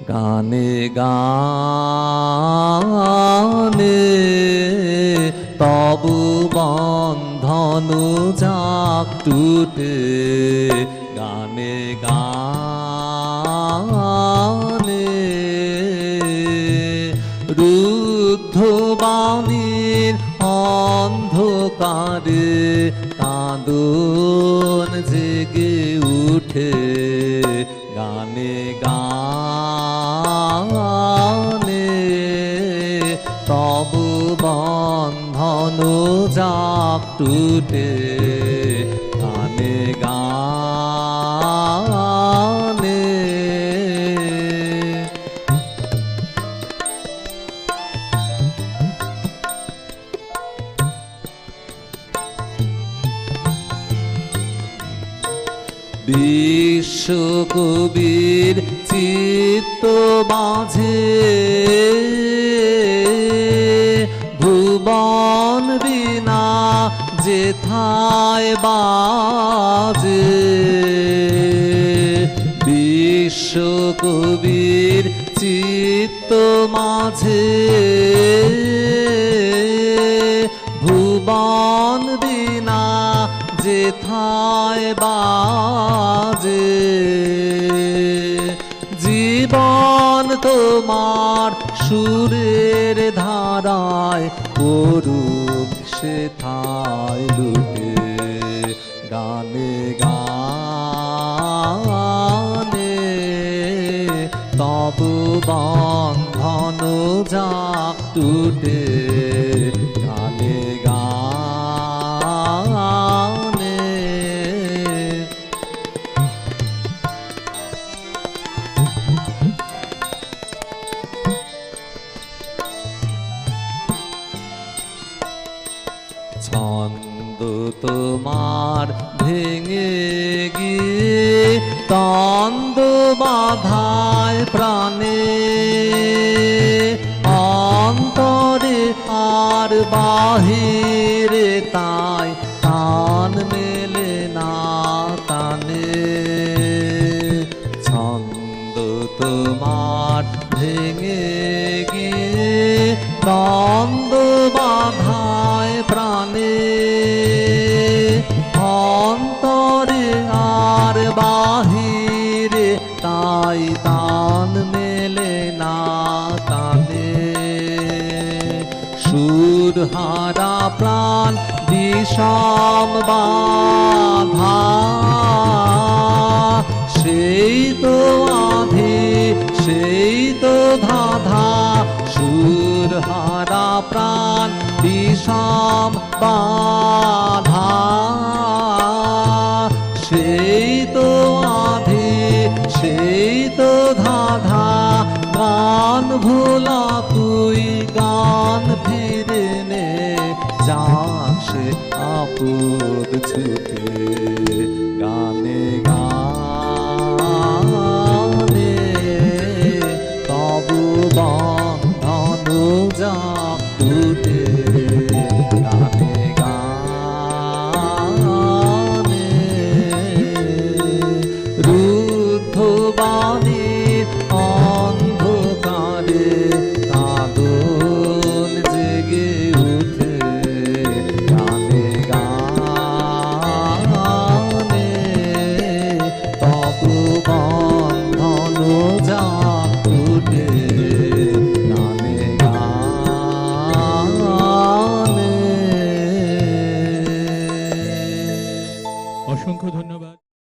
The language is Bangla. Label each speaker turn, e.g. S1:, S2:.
S1: গানে গানে তবু বন্ধন যাক টুটে। গানে গানে রুদ্ধ বাণীর অন্ধকারে কাঁদন জেগে উঠে। গানে গানে যাক টুটে গানে গানে। বিশ্বকবির চিত্ত মাঝে যেথায় বাজে। বিশ্বকবির চিত্ত মাঝে ভুবন বিনা যেথায় বাজে। জীবন তোমার সুরের ধারায় করুক সেথায় লুটে। গানে গানে তব বন্ধন যাক টুটে। ছন্দ তোমার ভেঙে গিয়ে তন্দ বাধায় প্রাণে। অন্তরে আর বাহিরে তাই তান মেলে না তানে। ছন্দ তোমার ভেঙে গিয়ে তন্দ বাধায় তান মেলে না তানে সুর হারা প্রাণ বিষম বাধা। সেই তো আধি, সেই তো ধাধা। সুর হারা প্রাণ বিষম বাধা। ভোলা তুই গান ফিরে নে যাস আপদ ছুটে। গানে গানে তবু বন্ধন যাক